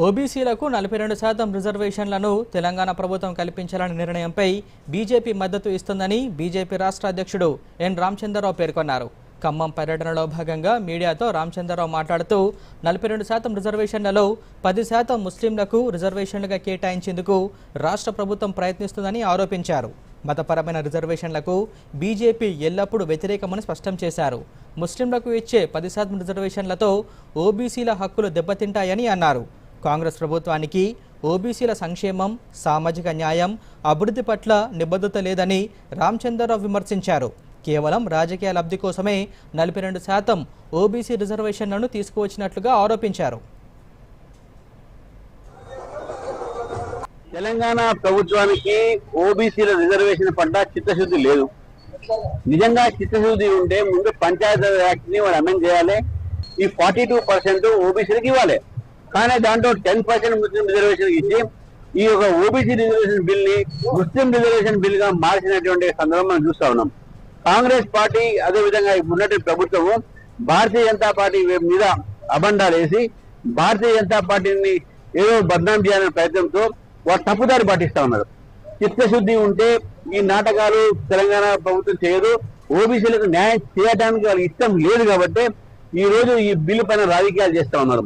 ఓబీసీలకు నలభై రెండు శాతం రిజర్వేషన్లను తెలంగాణ ప్రభుత్వం కల్పించాలనే నిర్ణయంపై బీజేపీ మద్దతు ఇస్తుందని బీజేపీ రాష్ట్ర అధ్యక్షుడు ఎన్ రామచంద్రరావు పేర్కొన్నారు. ఖమ్మం పర్యటనలో భాగంగా మీడియాతో రామచంద్రరావు మాట్లాడుతూ నలభై రెండు శాతం రిజర్వేషన్లలో పది శాతం ముస్లింలకు రిజర్వేషన్లుగా కేటాయించేందుకు రాష్ట్ర ప్రభుత్వం ప్రయత్నిస్తుందని ఆరోపించారు. మతపరమైన రిజర్వేషన్లకు బీజేపీ ఎల్లప్పుడూ వ్యతిరేకమని స్పష్టం చేశారు. ముస్లింలకు ఇచ్చే పది శాతం రిజర్వేషన్లతో ఓబీసీల హక్కులు దెబ్బతింటాయని అన్నారు. కాంగ్రెస్ ప్రభుత్వానికి ఓబీసీల సంక్షేమం సామాజిక న్యాయం అభివృద్ధి పట్ల నిబద్ధత లేదని రామచంద్రరావు విమర్శించారు. కేవలం రాజకీయ లబ్ధి కోసమే నలభై రెండు శాతం ఓబీసీ రిజర్వేషన్లను తీసుకువచ్చినట్లుగా ఆరోపించారు. తెలంగాణ ప్రభుత్వానికి ఓబీసీల రిజర్వేషన్ పడ్డ చిత్తశుద్ధి లేదు. నిజంగా చిత్తశుద్ధి ఉంటే ముందు పంచాయతీ యాక్ట్ని వాళ్ళు అమెండ్ చేయాలి. ఈ ఫార్టీ టూ పర్సెంట్ ఓబీసీలకు ఇవ్వాలి. కానీ దాంట్లో టెన్ పర్సెంట్ ముస్లిం రిజర్వేషన్ ఇచ్చి ఈ యొక్క ఓబీసీ రిజర్వేషన్ బిల్ని ముస్లిం రిజర్వేషన్ బిల్గా మార్చినటువంటి సందర్భం మనం చూస్తా ఉన్నాం. కాంగ్రెస్ పార్టీ అదే విధంగా ఉన్నటువంటి ప్రభుత్వము భారతీయ జనతా పార్టీ మీద అబండాలు వేసి భారతీయ జనతా పార్టీని ఏదో బద్నాం చేయాలనే ప్రయత్నంతో వారు తప్పుదారి పాటిస్తా ఉన్నారు. చిత్తశుద్ధి ఉంటే ఈ నాటకాలు తెలంగాణ ప్రభుత్వం చేయదు. ఓబీసీలకు న్యాయం చేయడానికి వాళ్ళకి ఇష్టం లేదు కాబట్టి ఈ రోజు ఈ బిల్లు పైన రాజకీయాలు చేస్తా ఉన్నారు.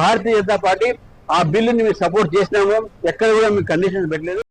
భారతీయ జనతా పార్టీ ఆ బిల్లుని మేము సపోర్ట్ చేసినాము ఎక్కడ కూడా మేము కండిషన్స్ పెట్టలేదు.